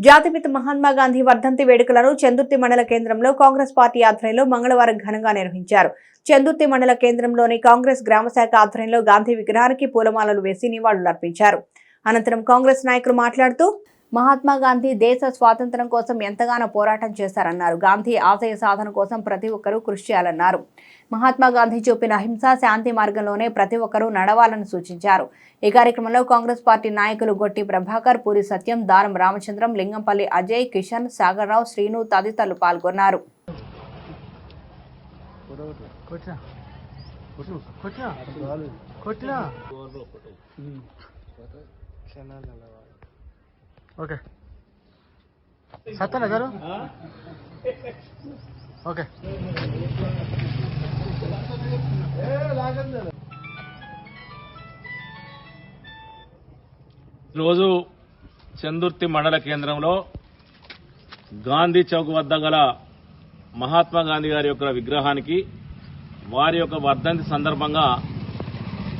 జాతిపిత మహాత్మా గాంధీ వర్ధంతి వేడుకలను చందుర్తి మండల కేంద్రంలో కాంగ్రెస్ పార్టీ ఆధ్వర్యంలో మంగళవారం ఘనంగా నిర్వహించారు. చందుర్తి మండల కేంద్రంలోని కాంగ్రెస్ గ్రామశాఖ ఆధ్వర్యంలో గాంధీ విగ్రహానికి పూలమాలలు వేసి నివాళులర్పించారు. అనంతరం కాంగ్రెస్ నాయకులు మాట్లాడుతూ మహాత్మా గాంధీ దేశ స్వాతంత్ర్యం కోసం ఎంతగానో పోరాటం చేశారన్నారు. గాంధీ ఆశయ సాధన కోసం ప్రతి ఒక్కరూ కృషి చేయాలన్నారు. మహాత్మా గాంధీ చూపిన అహింస శాంతి మార్గంలోనే ప్రతి ఒక్కరూ నడవాలని సూచించారు. ఈ కార్యక్రమంలో కాంగ్రెస్ పార్టీ నాయకులు గొట్టి ప్రభాకర్ పూరి సత్యం దారం రామచంద్రం లింగంపల్లి అజయ్ కిషన్ సాగర్రావు శ్రీను తదితరులు పాల్గొన్నారు. కొట్టినా ఓకే. సత్తన గారు? ఓకే. రోజు చందుర్తి మండల కేంద్రంలో గాంధీ చౌక్ వద్ద గల మహాత్మా గాంధీ గారి యొక్క విగ్రహానికి వారి యొక్క వర్ధంతి సందర్భంగా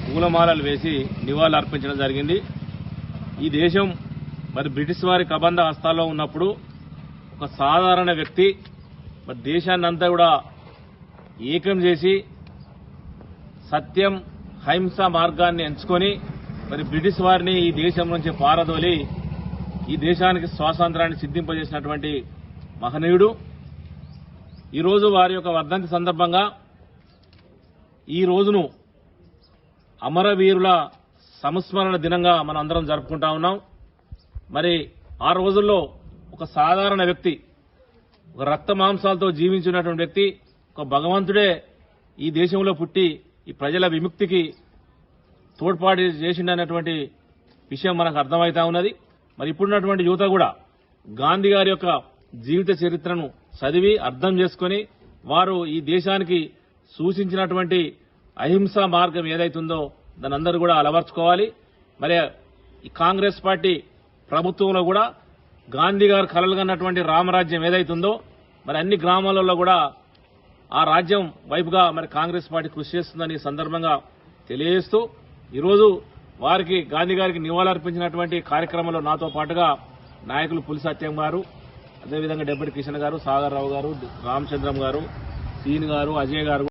పూలమాలలు వేసి నివాళులు అర్పించడం జరిగింది. ఈ దేశం మరి బ్రిటిష్ వారి కబంధ హస్తాల్లో ఉన్నప్పుడు ఒక సాధారణ వ్యక్తి మరి దేశాన్ని అంతా కూడా ఏకం చేసి సత్యం అహింస మార్గాన్ని ఎంచుకొని మరి బ్రిటిష్ వారిని ఈ దేశం నుంచి పారదోలి ఈ దేశానికి స్వాతంత్రాన్ని సిద్ధింపజేసినటువంటి మహనీయుడు. ఈరోజు వారి యొక్క వర్ధంతి సందర్భంగా ఈ రోజును అమరవీరుల సంస్మరణ దినంగా మనం అందరం జరుపుకుంటా ఉన్నాం. మరి ఆ రోజుల్లో ఒక సాధారణ వ్యక్తి ఒక రక్త మాంసాలతో జీవించినటువంటి వ్యక్తి ఒక భగవంతుడే ఈ దేశంలో పుట్టి ఈ ప్రజల విముక్తికి తోడ్పాటు చేసిండనేటువంటి విషయం మనకు అర్థమవుతా ఉన్నది. మరి ఇప్పుడున్నటువంటి యువత కూడా గాంధీ గారి యొక్క జీవిత చరిత్రను చదివి అర్థం చేసుకొని వారు ఈ దేశానికి సూచించినటువంటి అహింసా మార్గం ఏదైతుందో దాని అందరూ కూడా అలవర్చుకోవాలి. మరి ఈ కాంగ్రెస్ పార్టీ ప్రభుత్వంలో కూడా గాంధీ గారు కలలుగన్నటువంటి రామరాజ్యం ఏదైతుందో మరి అన్ని గ్రామాలలో కూడా ఆ రాజ్యం వైపుగా మరి కాంగ్రెస్ పార్టీ కృషి చేస్తుందని సందర్భంగా తెలియజేస్తూ ఈరోజు వారికి గాంధీ గారికి నివాళులర్పించినటువంటి కార్యక్రమంలో నాతో పాటుగా నాయకులు పులి సత్యం గారు అదేవిధంగా డెప్యూటీ కిషన్ గారు సాగర్ రావు గారు రామచంద్రం గారు సీన్ గారు అజయ్ గారు